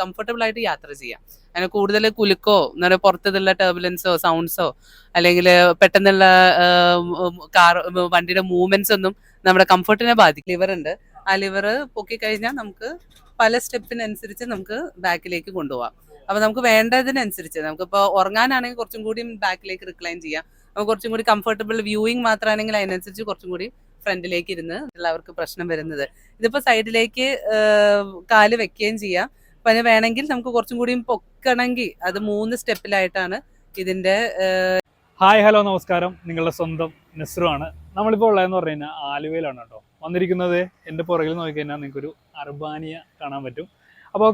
Comfortable ആയിട്ട് യാത്ര ചെയ്യാം. അങ്ങനെ കൂടുതൽ കുലുക്കോ എന്ന് പറയുക പുറത്തുള്ള ടർബുലൻസോ സൗണ്ട്സോ അല്ലെങ്കിൽ പെട്ടെന്നുള്ള കാർ വണ്ടിയുടെ മൂവ്മെന്റ്സ് ഒന്നും നമ്മുടെ കംഫർട്ടിനെ ബാധിക്കും. ലിവർ ഉണ്ട്. ആ ലിവർ പൊക്കി കഴിഞ്ഞാൽ നമുക്ക് പല സ്റ്റെപ്പിനനുസരിച്ച് നമുക്ക് ബാക്കിലേക്ക് കൊണ്ടുപോകാം അപ്പൊ നമുക്ക് വേണ്ടതിനനുസരിച്ച് നമുക്കിപ്പോൾ ഉറങ്ങാനാണെങ്കിൽ കുറച്ചും കൂടി ബാക്കിലേക്ക് റിക്ലൈൻ ചെയ്യാം. നമുക്ക് കുറച്ചും കൂടി കംഫർട്ടബിൾ വ്യൂയിങ് മാത്രമാണെങ്കിൽ അതിനനുസരിച്ച് കുറച്ചും കൂടി ഫ്രണ്ടിലേക്ക് ഇരുന്ന് എല്ലാവർക്കും പ്രശ്നം വരുന്നത്. ഇതിപ്പോ സൈഡിലേക്ക് കാൽ വെക്കുകയും ചെയ്യാം. അതിന് വേണമെങ്കിൽ നമുക്ക് കുറച്ചും കൂടി പൊക്കണമെങ്കിൽ അത് മൂന്ന് സ്റ്റെപ്പിലായിട്ടാണ് ഇതിന്റെ ഹായ് ഹലോ നമസ്കാരം. നിങ്ങളുടെ സ്വന്തം നെസ്രു ആണ്. നമ്മളിപ്പോൾ ഉള്ളതെന്ന് പറഞ്ഞു കഴിഞ്ഞാൽ ആലുവയിലാണ് കേട്ടോ. വന്നിരിക്കുന്നത് എന്റെ പുറകിൽ നോക്കിക്കഴിഞ്ഞാൽ നിങ്ങൾക്കൊരു അർബാനിയ കാണാൻ പറ്റും. അപ്പോൾ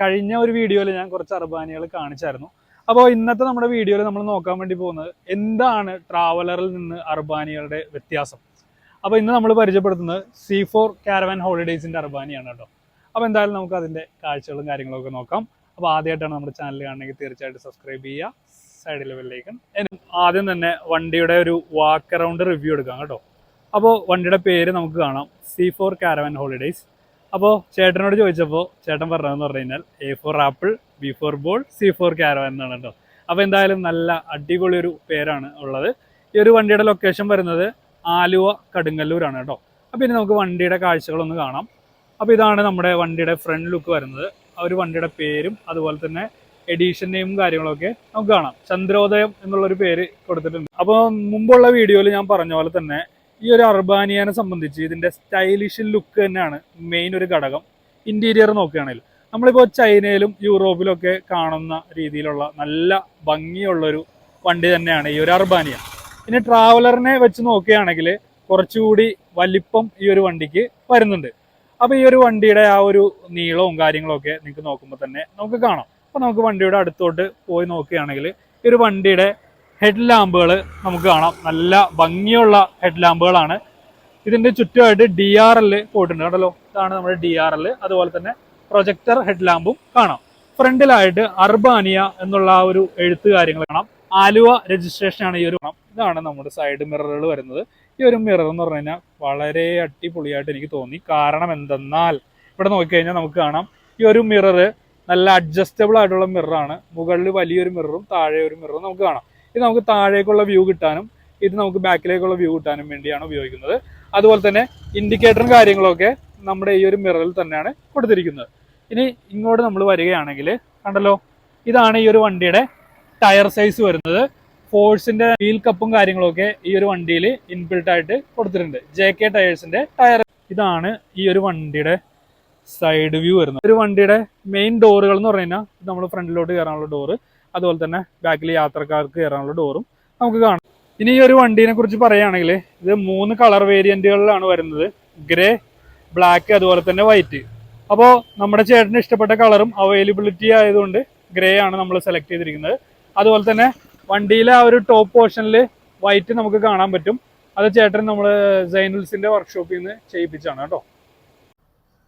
കഴിഞ്ഞ ഒരു വീഡിയോയിൽ ഞാൻ കുറച്ച് അർബാനിയകൾ കാണിച്ചായിരുന്നു. അപ്പോൾ ഇന്നത്തെ നമ്മുടെ വീഡിയോയിൽ നമ്മൾ നോക്കാൻ വേണ്ടി പോകുന്നത് എന്താണ് ട്രാവലറിൽ നിന്ന് അർബാനികളുടെ വ്യത്യാസം? അപ്പോൾ ഇന്ന് നമ്മൾ പരിചയപ്പെടുത്തുന്നത് സി ഫോർ കാരവാൻ ഹോളിഡേയ്സിന്റെ അർബാനിയാണ് കേട്ടോ. അപ്പോൾ എന്തായാലും നമുക്ക് അതിന്റെ കാഴ്ചകളും കാര്യങ്ങളൊക്കെ നോക്കാം. അപ്പോൾ ആദ്യമായിട്ടാണ് നമ്മുടെ ചാനൽ കാണണമെങ്കിൽ തീർച്ചയായിട്ടും സബ്സ്ക്രൈബ് ചെയ്യുക. സൈഡിലെ ബെല്ലൈക്കൺ ആദ്യം തന്നെ വണ്ടിയുടെ ഒരു വാക്ക് അറൗണ്ട് റിവ്യൂ എടുക്കാം കേട്ടോ. അപ്പോൾ വണ്ടിയുടെ പേര് നമുക്ക് കാണാം. സി ഫോർ കാരവൻ ഹോളിഡേയ്സ് അപ്പോൾ ചേട്ടനോട് ചോദിച്ചപ്പോൾ ചേട്ടൻ പറഞ്ഞതെന്ന് പറഞ്ഞു കഴിഞ്ഞാൽ A for apple B for ball C for caravan എന്നാണ് കേട്ടോ. അപ്പോൾ എന്തായാലും നല്ല അടിപൊളി ഒരു പേരാണ് ഉള്ളത്. ഈ ഒരു വണ്ടിയുടെ ലൊക്കേഷൻ വരുന്നത് ആലുവ കടുങ്ങല്ലൂരാണ് കേട്ടോ. അപ്പോൾ ഇനി നമുക്ക് വണ്ടിയുടെ കാഴ്ചകളൊന്ന് കാണാം. അപ്പോൾ ഇതാണ് നമ്മുടെ വണ്ടിയുടെ ഫ്രണ്ട് ലുക്ക് വരുന്നത്. ആ ഒരു വണ്ടിയുടെ പേരും അതുപോലെ തന്നെ എഡീഷൻ നെയിമും കാര്യങ്ങളൊക്കെ നമുക്ക് കാണാം. ചന്ദ്രോദയം എന്നുള്ളൊരു പേര് കൊടുത്തിട്ടുണ്ട്. അപ്പോൾ മുമ്പുള്ള വീഡിയോയിൽ ഞാൻ പറഞ്ഞ പോലെ തന്നെ ഈ ഒരു അർബാനിയനെ സംബന്ധിച്ച് ഇതിന്റെ സ്റ്റൈലിഷ് ലുക്ക് തന്നെയാണ് മെയിൻ ഒരു ഘടകം. ഇന്റീരിയർ നോക്കുകയാണെങ്കിൽ നമ്മളിപ്പോൾ ചൈനയിലും യൂറോപ്പിലും ഒക്കെ കാണുന്ന രീതിയിലുള്ള നല്ല ഭംഗിയുള്ളൊരു വണ്ടി തന്നെയാണ് ഈ ഒരു അർബാനിയ. ഇനി ട്രാവലറിനെ വെച്ച് നോക്കുകയാണെങ്കിൽ കുറച്ചുകൂടി വലിപ്പം ഈ ഒരു വണ്ടിക്ക് വരുന്നുണ്ട്. അപ്പോൾ ഈ ഒരു വണ്ടിയുടെ ആ ഒരു നീളവും കാര്യങ്ങളൊക്കെ നിങ്ങൾക്ക് നോക്കുമ്പോൾ തന്നെ നമുക്ക് കാണാം. അപ്പോൾ നമുക്ക് വണ്ടിയുടെ അടുത്തോട്ട് പോയി നോക്കുകയാണെങ്കിൽ ഈ ഒരു വണ്ടിയുടെ ഹെഡ് ലാമ്പുകൾ നമുക്ക് കാണാം. നല്ല ഭംഗിയുള്ള ഹെഡ് ലാമ്പുകളാണ് ഇതിന്റെ ചുറ്റുമായിട്ട് ഡി ആർ എൽ പോയിട്ടുണ്ട് കണ്ടല്ലോ. ഇതാണ് നമ്മുടെ ഡി ആർ എൽ അതുപോലെ തന്നെ പ്രൊജക്ടർ ഹെഡ് ലാമ്പും കാണാം. ഫ്രണ്ടിലായിട്ട് അർബാനിയ എന്നുള്ള ആ ഒരു എഴുത്ത് കാര്യങ്ങൾ കാണാം. ആലുവ രജിസ്ട്രേഷൻ ആണ് ഈ ഒരു ഇതാണ് നമ്മുടെ സൈഡ് മിററുകൾ വരുന്നത്. ഈ ഒരു മിറർ എന്ന് പറഞ്ഞു വളരെ അടിപൊളിയായിട്ട് എനിക്ക് തോന്നി. കാരണം എന്തെന്നാൽ ഇവിടെ നോക്കിക്കഴിഞ്ഞാൽ നമുക്ക് കാണാം. ഈ ഒരു മിറർ നല്ല അഡ്ജസ്റ്റബിൾ ആയിട്ടുള്ള മിററാണ് മുകളിൽ വലിയൊരു മിററും താഴെ ഒരു മിററും നമുക്ക് കാണാം. ഇത് നമുക്ക് താഴേക്കുള്ള വ്യൂ കിട്ടാനും ഇത് നമുക്ക് ബാക്കിലേക്കുള്ള വ്യൂ കിട്ടാനും വേണ്ടിയാണ് ഉപയോഗിക്കുന്നത്. അതുപോലെ തന്നെ ഇൻഡിക്കേറ്ററും കാര്യങ്ങളൊക്കെ നമ്മുടെ ഈ ഒരു മിററിൽ തന്നെയാണ് കൊടുത്തിരിക്കുന്നത്. ഇനി ഇങ്ങോട്ട് നമ്മൾ വരികയാണെങ്കിൽ കണ്ടല്ലോ? ഇതാണ് ഈ ഒരു വണ്ടിയുടെ ടയർ സൈസ് വരുന്നത്. ഫോഴ്സിന്റെ വീൽ കപ്പും കാര്യങ്ങളൊക്കെ ഈ ഒരു വണ്ടിയിൽ ഇൻബിൽട്ട് ആയിട്ട് കൊടുത്തിട്ടുണ്ട്. ജെ കെ ടയേഴ്സിന്റെ ടയർ. ഇതാണ് ഈ ഒരു വണ്ടിയുടെ സൈഡ് വ്യൂ വരുന്നത്. ഒരു വണ്ടിയുടെ മെയിൻ ഡോറുകൾ എന്ന് പറഞ്ഞു കഴിഞ്ഞാൽ നമ്മൾ ഫ്രണ്ടിലോട്ട് കയറാനുള്ള ഡോറ് അതുപോലെ തന്നെ ബാക്കിൽ യാത്രക്കാർക്ക് കയറാനുള്ള ഡോറും നമുക്ക് കാണാം. ഇനി ഈ ഒരു വണ്ടീനെ കുറിച്ച് പറയുകയാണെങ്കിൽ ഇത് മൂന്ന് കളർ വേരിയന്റുകളിലാണ് വരുന്നത്. ഗ്രേ ബ്ലാക്ക് അതുപോലെ തന്നെ വൈറ്റ് അപ്പോൾ നമ്മുടെ ചേട്ടന് ഇഷ്ടപ്പെട്ട കളറും അവൈലബിലിറ്റി ആയതുകൊണ്ട് ഗ്രേ ആണ് നമ്മൾ സെലക്ട് ചെയ്തിരിക്കുന്നത്. അതുപോലെ തന്നെ വണ്ടിയിലെ ആ ഒരു ടോപ്പ് പോർഷനിൽ വൈറ്റ് നമുക്ക് കാണാൻ പറ്റും. അത് ചേട്ടൻ നമ്മൾ സൈനുൽസിന്റെ വർക്ക്ഷോപ്പിൽ നിന്ന് ചെയ്യിപ്പിച്ചാണ് കേട്ടോ.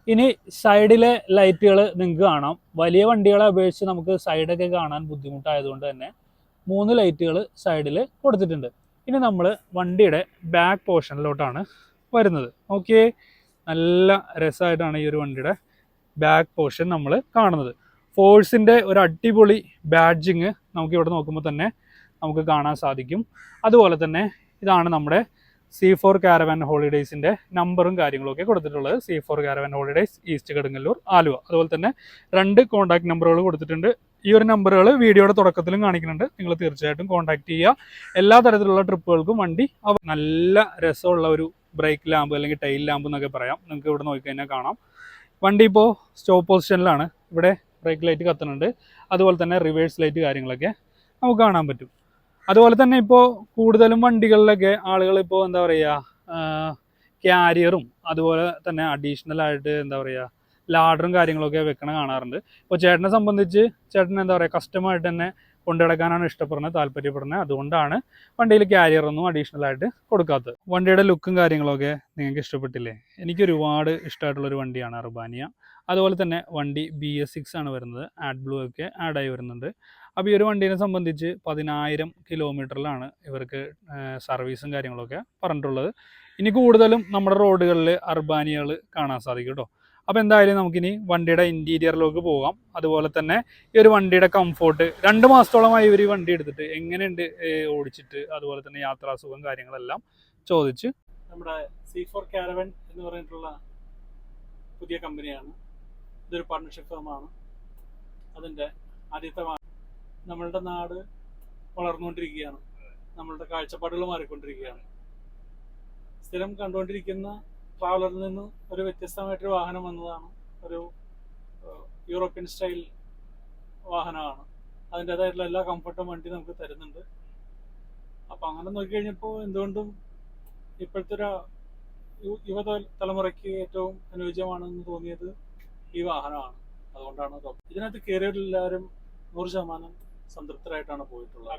ഇനി സൈഡിലെ ലൈറ്റുകൾ നിങ്ങൾക്ക് കാണാം. വലിയ വണ്ടികളെ അപേക്ഷിച്ച് നമുക്ക് സൈഡൊക്കെ കാണാൻ ബുദ്ധിമുട്ടായതുകൊണ്ട് തന്നെ മൂന്ന് ലൈറ്റുകൾ സൈഡിൽ കൊടുത്തിട്ടുണ്ട്. ഇനി നമ്മൾ വണ്ടിയുടെ ബാക്ക് പോർഷനിലോട്ടാണ് വരുന്നത്. ഓക്കെ നല്ല രസമായിട്ടാണ് ഈ ഒരു വണ്ടിയുടെ ബാക്ക് പോർഷൻ നമ്മൾ കാണുന്നത്. ഫോഴ്സിന്റെ ഒരു അടിപൊളി ബാഡ്ജിങ് നമുക്കിവിടെ നോക്കുമ്പോൾ തന്നെ നമുക്ക് കാണാൻ സാധിക്കും. അതുപോലെ തന്നെ ഇതാണ് നമ്മുടെ സി ഫോർ കാരവൻ ഹോളിഡേയ്സിന്റെ നമ്പറും കാര്യങ്ങളൊക്കെ കൊടുത്തിട്ടുള്ളത്. C for caravan holidays east Kadungallur Aluva അതുപോലെ തന്നെ രണ്ട് കോൺടാക്ട് നമ്പറുകൾ കൊടുത്തിട്ടുണ്ട്. ഈ ഒരു നമ്പറുകൾ വീഡിയോയുടെ തുടക്കത്തിലും കാണിക്കുന്നുണ്ട്. നിങ്ങൾ തീർച്ചയായിട്ടും കോൺടാക്ട് ചെയ്യുക. എല്ലാ തരത്തിലുള്ള ട്രിപ്പുകൾക്കും വണ്ടി നല്ല രസമുള്ള ഒരു ബ്രേക്ക് ലാമ്പ് അല്ലെങ്കിൽ ടൈൽ ലാമ്പ് എന്നൊക്കെ പറയാം. നിങ്ങൾക്ക് ഇവിടെ നോക്കിക്കഴിഞ്ഞാൽ കാണാം. വണ്ടി ഇപ്പോൾ സ്റ്റോപ്പ് പൊസിഷനിലാണ് ഇവിടെ ബ്രേക്ക് ലൈറ്റ് കത്തുന്നുണ്ട്. അതുപോലെ തന്നെ റിവേഴ്സ് ലൈറ്റ് കാര്യങ്ങളൊക്കെ നമുക്ക് കാണാൻ പറ്റും. അതുപോലെ തന്നെ ഇപ്പോൾ കൂടുതലും വണ്ടികളിലൊക്കെ ആളുകൾ ഇപ്പോൾ എന്താ പറയുക ക്യാരിയറും അതുപോലെ തന്നെ അഡീഷണൽ ആയിട്ട് എന്താ പറയുക ലാഡറും കാര്യങ്ങളൊക്കെ വെക്കണ കാണാറുണ്ട്. ഇപ്പോൾ ചേട്ടനെ സംബന്ധിച്ച് ചേട്ടൻ എന്താ പറയുക കസ്റ്റമായിട്ട് തന്നെ കൊണ്ടുനടക്കാനാണ് ഇഷ്ടപ്പെടുന്നത് താല്പര്യപ്പെടുന്നത്. അതുകൊണ്ടാണ് വണ്ടിയിൽ ക്യാരിയർ ഒന്നും അഡീഷണൽ ആയിട്ട് കൊടുക്കാത്തത്. വണ്ടിയുടെ ലുക്കും കാര്യങ്ങളൊക്കെ നിങ്ങൾക്ക് ഇഷ്ടപ്പെട്ടില്ലേ? എനിക്ക് ഒരുപാട് ഇഷ്ടമായിട്ടുള്ളൊരു വണ്ടിയാണ് അർബാനിയ. അതുപോലെ തന്നെ വണ്ടി ബി എസ് സിക്സ് ആണ് വരുന്നത്. ആഡ് ബ്ലൂ ഒക്കെ ആഡായി വരുന്നുണ്ട്. അപ്പോൾ ഈ ഒരു വണ്ടീനെ സംബന്ധിച്ച് പതിനായിരം കിലോമീറ്ററിലാണ് ഇവർക്ക് സർവീസും കാര്യങ്ങളൊക്കെ പറഞ്ഞിട്ടുള്ളത്. ഇനി കൂടുതലും നമ്മുടെ റോഡുകളിൽ അർബാനികൾ കാണാൻ സാധിക്കും കേട്ടോ അപ്പോൾ എന്തായാലും നമുക്കിനി വണ്ടിയുടെ ഇന്റീരിയറിലേക്ക് പോകാം. അതുപോലെ തന്നെ ഈ ഒരു വണ്ടിയുടെ കംഫോർട്ട് രണ്ട് മാസത്തോളമായി ഇവർ ഈ വണ്ടി എടുത്തിട്ട് എങ്ങനെയുണ്ട് ഓടിച്ചിട്ട് അതുപോലെ തന്നെ യാത്രാസുഖം കാര്യങ്ങളെല്ലാം ചോദിച്ച് നമ്മുടെ സി ഫോർ കാരവൻ എന്ന് പറഞ്ഞിട്ടുള്ള പുതിയ കമ്പനിയാണ് ഇതൊരു പാർട്ണർഷിപ്പ് ഫേമാണ് അതിന്റെ ആദ്യത്തെ നമ്മളുടെ നാട് വളർന്നുകൊണ്ടിരിക്കുകയാണ്. നമ്മളുടെ കാഴ്ചപ്പാടുകൾ മാറിക്കൊണ്ടിരിക്കുകയാണ്. സ്ഥിരം കണ്ടുകൊണ്ടിരിക്കുന്ന ട്രാവലറിൽ നിന്ന് ഒരു വ്യത്യസ്തമായിട്ടൊരു വാഹനം വന്നതാണ്. ഒരു യൂറോപ്യൻ സ്റ്റൈൽ വാഹനമാണ്. അതിന്റെതായിട്ടുള്ള എല്ലാ കംഫർട്ടും വണ്ടി നമുക്ക് തരുന്നുണ്ട്. അപ്പം അങ്ങനെ നോക്കിക്കഴിഞ്ഞപ്പോൾ എന്തുകൊണ്ടും ഇപ്പോഴത്തെ ഒരു യുവ തല- തലമുറയ്ക്ക് ഏറ്റവും അനുയോജ്യമാണെന്ന് തോന്നിയത് ഈ വാഹനമാണ്. അതുകൊണ്ടാണ് ഇത് ഇതിനകത്ത് കയറിയവരെല്ലാവരും നൂറ് ശതമാനം സംതൃപ്തരായിട്ടാണ് പോയിട്ടുള്ളത്.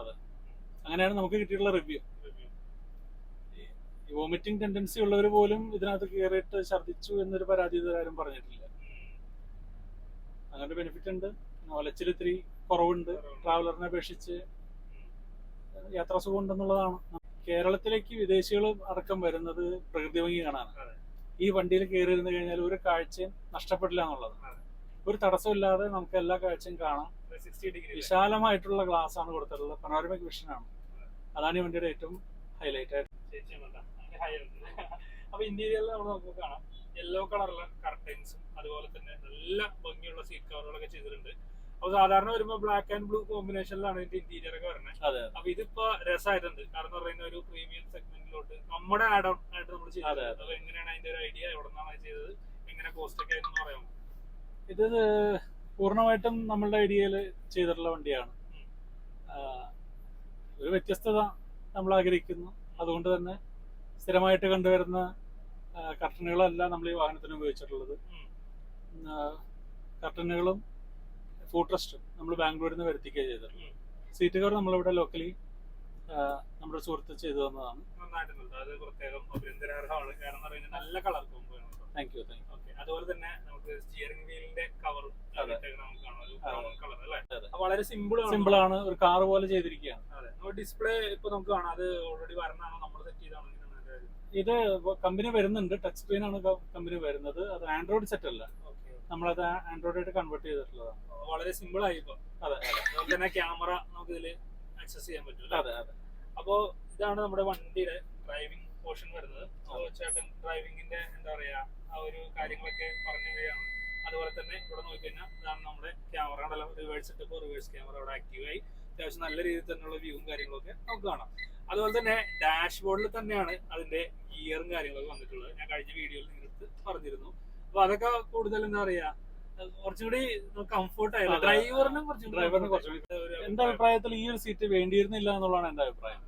അതെ. അങ്ങനെയാണ് നമുക്ക് കിട്ടിയിട്ടുള്ള റിവ്യൂ വോമിറ്റിംഗ് ടെൻഡൻസി ഉള്ളവർ പോലും ഇതിനകത്ത് കയറിയിട്ട് ഛർദ്ദിച്ചു എന്നൊരു പരാതി ഇതുവരാരും പറഞ്ഞിട്ടില്ല. അങ്ങനെ ബെനിഫിറ്റ് ഉണ്ട്. ഒലച്ചിൽ ഇത്തിരി കുറവുണ്ട്. ട്രാവലറിനെ അപേക്ഷിച്ച് യാത്രാ സുഖം ഉണ്ടെന്നുള്ളതാണ് കേരളത്തിലേക്ക് വിദേശികൾ അടക്കം വരുന്നത് പ്രകൃതി ഭംഗി കാണാനാണ്. ഈ വണ്ടിയിൽ കയറി ഇരുന്ന് കഴിഞ്ഞാൽ ഒരു കാഴ്ചയും നഷ്ടപ്പെടില്ല എന്നുള്ളത്. ഒരു തടസ്സമില്ലാതെ നമുക്ക് എല്ലാ കാഴ്ചയും കാണാം. വിശാലമായിട്ടുള്ള ഗ്ലാസ് ആണ് കൊടുത്തിട്ടുള്ളത്. പനോരമിക് വിഷൻ ആണ്. അതാണ് ഈ വണ്ടിയുടെ ഏറ്റവും ഹൈലൈറ്റ് ആയിട്ട്. അപ്പൊ ഇന്റീരിയറിൽ നമ്മൾ നമുക്ക് കാണാം. യെല്ലോ കളറുള്ള കർട്ടൻസും അതുപോലെ തന്നെ നല്ല ഭംഗിയുള്ള സീറ്റ് കവറുകളൊക്കെ ചെയ്തിട്ടുണ്ട്. അപ്പൊ സാധാരണ വരുമ്പോ ബ്ലാക്ക് ആൻഡ് ബ്ലൂ കോമ്പിനേഷനിലാണ് ഇതിന്റെ ഇന്റീരിയർ ഒക്കെ വരുന്നത് അപ്പൊ ഇതിപ്പോ രസമായിട്ടുണ്ട് കാരണം പറയുന്ന ഒരു പ്രീമിയം സെഗ്മെന്റിലോട്ട് നമ്മുടെ ആഡ് ഓൺ ആയിട്ട് നമ്മൾ ചെയ്തത്. അപ്പൊ എങ്ങനെയാണ് അതിന്റെ ഒരു ഐഡിയ എവിടെ നിന്നാണ് ചെയ്തത്? എങ്ങനെ കോസ്റ്റ് ഒക്കെ ആയിരുന്നു പറയാമോ? ഇത് പൂർണമായിട്ടും നമ്മളുടെ ഐഡിയയിൽ ചെയ്തിട്ടുള്ള വണ്ടിയാണ്. ഒരു വ്യത്യസ്തത നമ്മൾ ആഗ്രഹിക്കുന്നു. അതുകൊണ്ട് തന്നെ സ്ഥിരമായിട്ട് കണ്ടുവരുന്ന കർട്ടനുകളല്ല നമ്മൾ ഈ വാഹനത്തിന് ഉപയോഗിച്ചിട്ടുള്ളത്. കർട്ടനുകളും ഫൂട്രസ്റ്റും നമ്മൾ ബാംഗ്ലൂരിൽ നിന്ന് വരുത്തിക്കുകയാണ് ചെയ്തിട്ടുള്ളത്. സീറ്റ് കവർ നമ്മളിവിടെ ലോക്കലി നമ്മുടെ സുഹൃത്ത് ചെയ്തു തന്നതാണ്. നന്നായിട്ടുണ്ട്. അത് പ്രത്യേകം അഭിനന്ദനാർഹമാണ്. കാരണം എന്ന് പറയുന്നത് നല്ല colour. Thank you thank you അതുപോലെ തന്നെ നമുക്ക് സ്റ്റിയറിംഗ് വീലിന്റെ കവറും വളരെ സിമ്പിൾ സിമ്പിൾ ആണ്. ഒരു കാർ പോലെ ചെയ്തിരിക്കുകയാണ്. അതെ. ഡിസ്പ്ലേ ഇപ്പൊ നമുക്ക് കാണാം. അത് ഓൾറെഡി വരണാണോ നമ്മൾ സെറ്റ് ചെയ്താണോ? ഇത് കമ്പനി വരുന്നുണ്ട്. ടച്ച് സ്ക്രീൻ ആണ് കമ്പനി വരുന്നത്. അത് ആൻഡ്രോയിഡ് സെറ്റ് അല്ല. നമ്മളത് ആൻഡ്രോയിഡ് ആയിട്ട് കൺവേർട്ട് ചെയ്തിട്ടുള്ളതാണ്. വളരെ സിമ്പിൾ ആയി ഇപ്പൊ. അതെ അതുപോലെ തന്നെ ക്യാമറ നമുക്ക് ഇതിൽ ആക്സസ് ചെയ്യാൻ പറ്റും അല്ലേ? അതെ അതെ. അപ്പോ ഇതാണ് നമ്മുടെ വണ്ടിയുടെ ഡ്രൈവിംഗ് പോർഷൻ വരുന്നത്. ചേട്ടൻ ഡ്രൈവിംഗിന്റെ എന്താ പറയാ ആ ഒരു കാര്യങ്ങളൊക്കെ പറഞ്ഞു വരികയാണ് അതുപോലെ തന്നെ ഇവിടെ നോക്കിക്കഴിഞ്ഞാൽ ഇതാണ് നമ്മുടെ ക്യാമറ ഉണ്ടല്ലോ. റിവേഴ്സ് ഇട്ടപ്പോൾ റിവേഴ്സ് ക്യാമറ അവിടെ ആക്റ്റീവ് ആയി. അത്യാവശ്യം നല്ല രീതിയിൽ തന്നെയുള്ള വ്യൂവും കാര്യങ്ങളൊക്കെ നമുക്ക് കാണാം. അതുപോലെ തന്നെ ഡാഷ്ബോർഡിൽ തന്നെയാണ് അതിന്റെ ഗിയറും കാര്യങ്ങളൊക്കെ വന്നിട്ടുള്ളത്. ഞാൻ കഴിഞ്ഞ വീഡിയോയിൽ നിങ്ങൾക്ക് പറഞ്ഞിരുന്നു. അപ്പൊ അതൊക്കെ കൂടുതൽ എന്താ പറയാ കുറച്ചുകൂടി കംഫർട്ട് ആയിരുന്നു ഡ്രൈവറിനും കുറച്ചും ഡ്രൈവറിനും കുറച്ചും എന്റെ അഭിപ്രായത്തിൽ ഈ ഒരു സീറ്റ് വേണ്ടിയിരുന്നില്ല എന്നുള്ളതാണ് എന്റെ അഭിപ്രായം?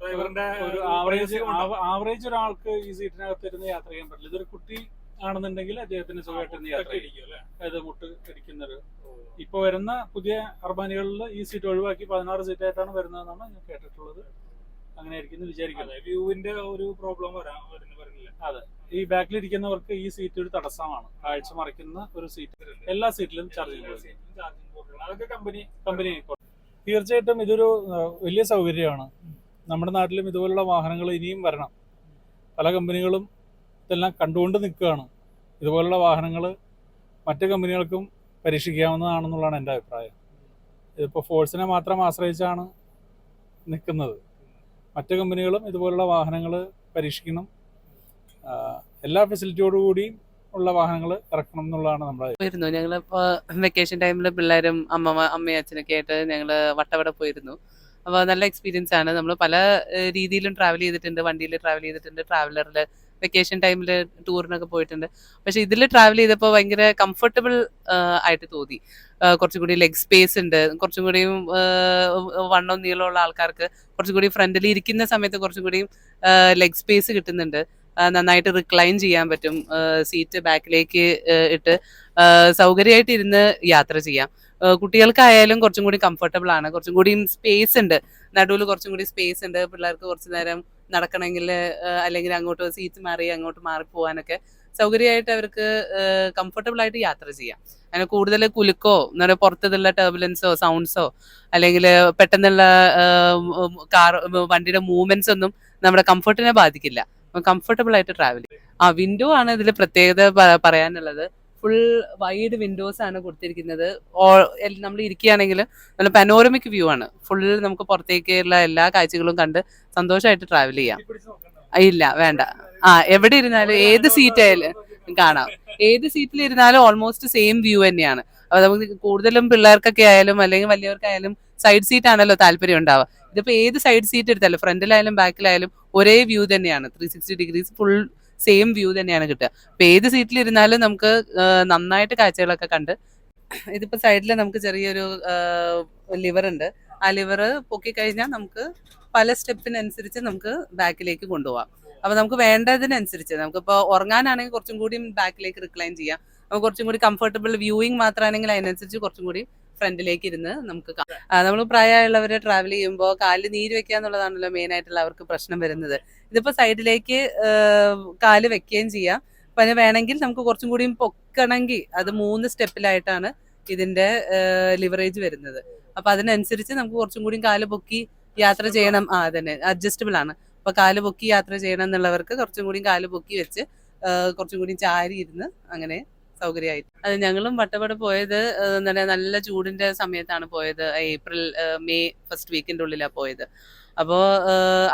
ഡ്രൈവറിന്റെ ഒരു ആവറേജ് ആവറേജ് ഒരാൾക്ക് ഈ സീറ്റിനകത്ത് ഇരുന്ന് യാത്ര ചെയ്യാൻ പറ്റില്ല. ഇതൊരു കുട്ടി ആണെന്നുണ്ടെങ്കിൽ അദ്ദേഹത്തിന് സുഖമായിട്ട് യാത്ര അതായത് മുട്ട് ഇരിക്കുന്നൊരു ഇപ്പൊ വരുന്ന പുതിയ അർബാനികളിൽ ഈ സീറ്റ് ഒഴിവാക്കി പതിനാറ് സീറ്റ് ആയിട്ടാണ് വരുന്നതെന്നാണ് ഞാൻ കേട്ടിട്ടുള്ളത്. അങ്ങനെ ആയിരിക്കും എന്ന് വിചാരിക്കുന്നത് വ്യൂവിന്റെ ഒരു പ്രോബ്ലം വരാൻ വരുന്നില്ല അതെ. ഈ ബാക്കിൽ ഇരിക്കുന്നവർക്ക് ഈ സീറ്റ് ഒരു തടസ്സമാണ്. കാഴ്ച മറിക്കുന്ന ഒരു സീറ്റ്. എല്ലാ സീറ്റിലും ചാർജിങ് അതൊക്കെ കമ്പനി കമ്പനി തീർച്ചയായിട്ടും ഇതൊരു വലിയ സൗകര്യമാണ്. നമ്മുടെ നാട്ടിലും ഇതുപോലുള്ള വാഹനങ്ങൾ ഇനിയും വരണം. പല കമ്പനികളും ഇതെല്ലാം കണ്ടുകൊണ്ട് നിൽക്കുകയാണ്. ഇതുപോലുള്ള വാഹനങ്ങൾ മറ്റു കമ്പനികൾക്കും പരീക്ഷിക്കാവുന്നതാണെന്നുള്ളതാണ് എന്റെ അഭിപ്രായം. ഇതിപ്പോൾ ഫോഴ്സിനെ മാത്രം ആശ്രയിച്ചാണ് നിൽക്കുന്നത്. മറ്റ് കമ്പനികളും ഇതുപോലുള്ള വാഹനങ്ങൾ പരീക്ഷിക്കണം. എല്ലാ എല്ലാ ഫെസിലിറ്റിയോടുകൂടിയും ഉള്ള വാഹനങ്ങൾ ഇറക്കണം എന്നുള്ളതാണ് നമ്മുടെ പോയിരുന്നു. ഞങ്ങൾ വെക്കേഷൻ ടൈമിൽ പിള്ളേരും അമ്മ അമ്മയും അച്ഛനൊക്കെ ആയിട്ട് ഞങ്ങൾ വട്ടവട പോയിരുന്നു. അപ്പോൾ നല്ല എക്സ്പീരിയൻസ് ആണ്. നമ്മൾ പല രീതിയിലും ട്രാവൽ ചെയ്തിട്ടുണ്ട്. വണ്ടിയിൽ ട്രാവൽ ചെയ്തിട്ടുണ്ട് ട്രാവലറിൽ വെക്കേഷൻ ടൈമിൽ ടൂറിനൊക്കെ പോയിട്ടുണ്ട്. പക്ഷെ ഇതിൽ ട്രാവൽ ചെയ്തപ്പോൾ ഭയങ്കര കംഫർട്ടബിൾ ആയിട്ട് തോന്നി. കുറച്ചും കൂടി ലെഗ് സ്പേസ് ഉണ്ട്. കുറച്ചും കൂടിയും വണ്ണോ നീളമുള്ള ആൾക്കാർക്ക് കുറച്ചും കൂടി ഫ്രണ്ടിൽ ഇരിക്കുന്ന സമയത്ത് കുറച്ചും കൂടിയും ലെഗ് സ്പേസ് കിട്ടുന്നുണ്ട്. നന്നായിട്ട് റിക്ലൈൻ ചെയ്യാൻ പറ്റും. സീറ്റ് ബാക്കിലേക്ക് ഇട്ട് സൗകര്യമായിട്ട് ഇരുന്ന് യാത്ര ചെയ്യാം. കുട്ടികൾക്കായാലും കുറച്ചും കൂടി കംഫർട്ടബിൾ ആണ്. കുറച്ചും കൂടി സ്പേസ് ഉണ്ട്. നടുവിൽ കുറച്ചും കൂടി സ്പേസ് ഉണ്ട്. പിള്ളേർക്ക് കുറച്ച് നേരം നടക്കണമെങ്കിൽ അല്ലെങ്കിൽ അങ്ങോട്ട് സീറ്റ് മാറി അങ്ങോട്ട് മാറിപ്പോവാനൊക്കെ സൗകര്യമായിട്ട് അവർക്ക് കംഫർട്ടബിൾ ആയിട്ട് യാത്ര ചെയ്യാം. അങ്ങനെ കൂടുതൽ കുലുക്കോ എന്ന് പറയുക പുറത്തുള്ള ടർബുലൻസോ സൗണ്ട്സോ അല്ലെങ്കിൽ പെട്ടെന്നുള്ള കാർ വണ്ടിയുടെ മൂവ്മെന്റ്സ് ഒന്നും നമ്മുടെ കംഫർട്ടിനെ ബാധിക്കില്ല. കംഫർട്ടബിൾ ആയിട്ട് ട്രാവൽ ആ വിൻഡോ ആണ് ഇതിൽ പ്രത്യേകത പറയാനുള്ളത്. ഫുൾ വൈഡ് വിൻഡോസ് ആണ് കൊടുത്തിരിക്കുന്നത്. നമ്മൾ ഇരിക്കുകയാണെങ്കിൽ നല്ല പനോരമിക് വ്യൂ ആണ്. ഫുൾ നമുക്ക് പുറത്തേക്കുള്ള എല്ലാ കാഴ്ചകളും കണ്ട് സന്തോഷമായിട്ട് ട്രാവൽ ചെയ്യാം. ഇല്ല വേണ്ട. ആ എവിടെ ഇരുന്നാലും ഏത് സീറ്റ് ആയാലും കാണാം. ഏത് സീറ്റിൽ ഇരുന്നാലും ഓൾമോസ്റ്റ് സെയിം വ്യൂ തന്നെയാണ്. അപ്പൊ നമുക്ക് കൂടുതലും പിള്ളേർക്കൊക്കെ ആയാലും അല്ലെങ്കിൽ വലിയവർക്കായാലും സൈഡ് സീറ്റ് ആണല്ലോ താല്പര്യം ഉണ്ടാവുക. ഇതിപ്പോ ഏത് സൈഡ് സീറ്റ് എടുത്താലും ഫ്രണ്ടിലായാലും ബാക്കിലായാലും ഒരേ വ്യൂ തന്നെയാണ്. Three sixty degrees full same view തന്നെയാണ് കിട്ടുക. അപ്പൊ ഏത് സീറ്റിൽ ഇരുന്നാലും നമുക്ക് നന്നായിട്ട് കാഴ്ചകളൊക്കെ കണ്ട് ഇതിപ്പോ സൈഡിൽ നമുക്ക് ചെറിയൊരു ലിവർ ഉണ്ട്. ആ ലിവർ പൊക്കി കഴിഞ്ഞാൽ നമുക്ക് പല സ്റ്റെപ്പിനനുസരിച്ച് നമുക്ക് ബാക്കിലേക്ക് കൊണ്ടുപോകാം അപ്പൊ നമുക്ക് വേണ്ടതിനനുസരിച്ച് നമുക്കിപ്പോ ഉറങ്ങാനാണെങ്കിൽ കുറച്ചും കൂടി ബാക്കിലേക്ക് റിക്ലൈൻ ചെയ്യാം. നമുക്ക് കുറച്ചും കൂടി കംഫർട്ടബിൾ വ്യൂയിങ് മാത്രമാണെങ്കിൽ അതിനനുസരിച്ച് കുറച്ചും കൂടി ഫ്രണ്ടിലേക്ക് ഇരുന്ന് നമുക്ക് നമ്മൾ പ്രായമുള്ളവര് ട്രാവൽ ചെയ്യുമ്പോൾ കാലിൽ നീര് വെക്കുക എന്നുള്ളതാണല്ലോ മെയിൻ ആയിട്ടുള്ള അവർക്ക് പ്രശ്നം വരുന്നത്. ഇതിപ്പോ സൈഡിലേക്ക് കാൽ വെക്കുകയും ചെയ്യാം. അപ്പൊ അതിന് വേണമെങ്കിൽ നമുക്ക് കുറച്ചും കൂടി പൊക്കണമെങ്കിൽ അത് മൂന്ന് സ്റ്റെപ്പിലായിട്ടാണ് ഇതിന്റെ ലിവറേജ് വരുന്നത്. അപ്പൊ അതിനനുസരിച്ച് നമുക്ക് കുറച്ചും കൂടി കാൽ പൊക്കി യാത്ര ചെയ്യണം. ആ അതന്നെ. അഡ്ജസ്റ്റബിൾ ആണ്. അപ്പൊ കാൽ പൊക്കി യാത്ര ചെയ്യണം എന്നുള്ളവർക്ക് കുറച്ചും കൂടി കാൽ പൊക്കി വെച്ച് കുറച്ചും കൂടി ചാരി ഇരുന്ന് അങ്ങനെ സൗകര്യമായിട്ട്. അത് ഞങ്ങളും വട്ടവട പോയത് നല്ല ചൂടിന്റെ സമയത്താണ് പോയത്. ഏപ്രിൽ മെയ് ഫസ്റ്റ് വീക്കിന്റെ ഉള്ളിലാണ് പോയത്. അപ്പോൾ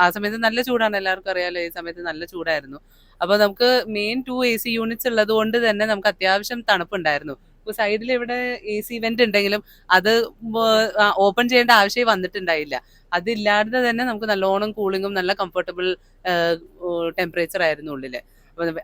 ആ സമയത്ത് നല്ല ചൂടാണ്. എല്ലാവർക്കും അറിയാലോ ഈ സമയത്ത് നല്ല ചൂടായിരുന്നു. അപ്പോൾ നമുക്ക് main two A C units ഉള്ളത് കൊണ്ട് തന്നെ നമുക്ക് അത്യാവശ്യം തണുപ്പുണ്ടായിരുന്നു. സൈഡിൽ ഇവിടെ എ സി ഇവന്റ് ഉണ്ടെങ്കിലും അത് ഓപ്പൺ ചെയ്യേണ്ട ആവശ്യം വന്നിട്ടുണ്ടായില്ല. അതില്ലാതെ തന്നെ നമുക്ക് നല്ലോണം കൂളിങ്ങും നല്ല കംഫർട്ടബിൾ ടെമ്പറേച്ചർ ആയിരുന്നു ഉള്ളിൽ.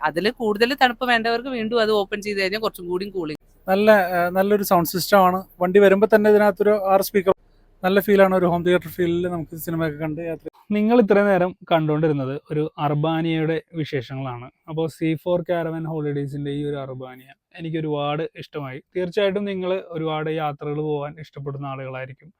അതിൽ കൂടുതൽ തണുപ്പ് വേണ്ടവർക്ക് വീണ്ടും അത് ഓപ്പൺ ചെയ്ത് കഴിഞ്ഞാൽ കുറച്ചും കൂടി കൂളിംഗ് നല്ല നല്ലൊരു സൗണ്ട് സിസ്റ്റം ആണ്. വണ്ടി വരുമ്പോൾ തന്നെ ഇതിനകത്തൊരു ആറ് സ്പീക്കർ നല്ല ഫീലാണ് ഒരു ഹോം തിയേറ്റർ ഫീലിൽ നമുക്ക് സിനിമയൊക്കെ കണ്ട് യാത്ര നിങ്ങൾ ഇത്രയും നേരം കണ്ടുകൊണ്ടിരുന്നത് ഒരു അർബാനിയയുടെ വിശേഷങ്ങളാണ്. അപ്പോൾ സി ഫോർ കാരവൻ ഹോളിഡേയ്സിന്റെ ഈ ഒരു അർബാനിയ എനിക്ക് ഒരുപാട് ഇഷ്ടമായി. തീർച്ചയായിട്ടും നിങ്ങൾ ഒരുപാട് യാത്രകൾ പോകാൻ ഇഷ്ടപ്പെടുന്ന ആളുകളായിരിക്കും.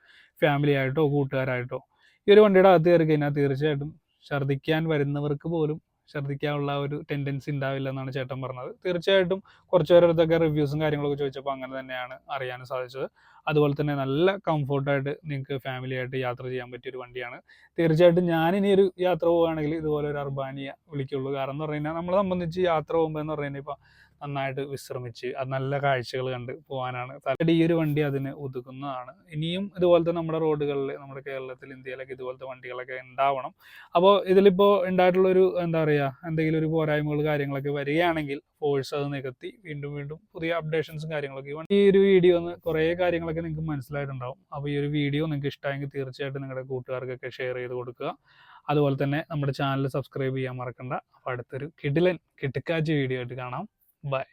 ഫാമിലി ആയിട്ടോ കൂട്ടുകാരായിട്ടോ. ഈ ഒരു വണ്ടിയുടെ അകത്ത് കയറി കഴിഞ്ഞാൽ തീർച്ചയായിട്ടും ഛർദ്ദിക്കാൻ വരുന്നവർക്ക് പോലും ഛർദ്ദിക്കാനുള്ള ഒരു ടെൻഡൻസി ഉണ്ടാവില്ല എന്നാണ് ചേട്ടൻ പറഞ്ഞത്. തീർച്ചയായിട്ടും കുറച്ച് പേരടുത്തൊക്കെ റിവ്യൂസും കാര്യങ്ങളൊക്കെ ചോദിച്ചപ്പോൾ അങ്ങനെ തന്നെയാണ് അറിയാൻ സാധിച്ചത്. അതുപോലെ തന്നെ നല്ല കംഫോർട്ടായിട്ട് നിങ്ങൾക്ക് ഫാമിലി ആയിട്ട് യാത്ര ചെയ്യാൻ പറ്റിയ ഒരു വണ്ടിയാണ്. തീർച്ചയായിട്ടും ഞാൻ ഇനി ഒരു യാത്ര പോവുകയാണെങ്കിൽ ഇതുപോലെ ഒരു അർബാനിയ വിളിക്കുള്ളൂ. കാരണം എന്ന് പറഞ്ഞു കഴിഞ്ഞാൽ നമ്മളെ സംബന്ധിച്ച് യാത്ര പോകുമ്പോൾ എന്ന് പറഞ്ഞു കഴിഞ്ഞാൽ ഇപ്പം നന്നായിട്ട് വിശ്രമിച്ച് അത് നല്ല കാഴ്ചകൾ കണ്ട് പോകാനാണ് തലടി ഈ ഒരു വണ്ടി അതിന് ഒതുക്കുന്നതാണ്. ഇനിയും ഇതുപോലത്തെ നമ്മുടെ റോഡുകളിൽ നമ്മുടെ കേരളത്തിൽ ഇന്ത്യയിലൊക്കെ ഇതുപോലത്തെ വണ്ടികളൊക്കെ ഉണ്ടാവണം. അപ്പോൾ ഇതിലിപ്പോൾ ഉണ്ടായിട്ടുള്ളൊരു എന്താ പറയുക എന്തെങ്കിലും ഒരു പോരായ്മകൾ കാര്യങ്ങളൊക്കെ വരികയാണെങ്കിൽ ഫോഴ്സ് അത് നികത്തി വീണ്ടും വീണ്ടും പുതിയ അപ്ഡേഷൻസും കാര്യങ്ങളൊക്കെ ഈ ഒരു വീഡിയോ ഒന്ന് കുറേ കാര്യങ്ങളൊക്കെ നിങ്ങൾക്ക് മനസ്സിലായിട്ടുണ്ടാവും. അപ്പോൾ ഈ ഒരു വീഡിയോ നിങ്ങൾക്ക് ഇഷ്ടമായെങ്കിൽ തീർച്ചയായിട്ടും നിങ്ങളുടെ കൂട്ടുകാർക്കൊക്കെ ഷെയർ ചെയ്ത് കൊടുക്കുക. അതുപോലെ തന്നെ നമ്മുടെ ചാനൽ സബ്സ്ക്രൈബ് ചെയ്യാൻ മറക്കണ്ട. അപ്പോൾ അടുത്തൊരു കിടിലൻ കിട്ടുക്കാച്ചി വീഡിയോ ആയിട്ട് കാണാം. ബൈ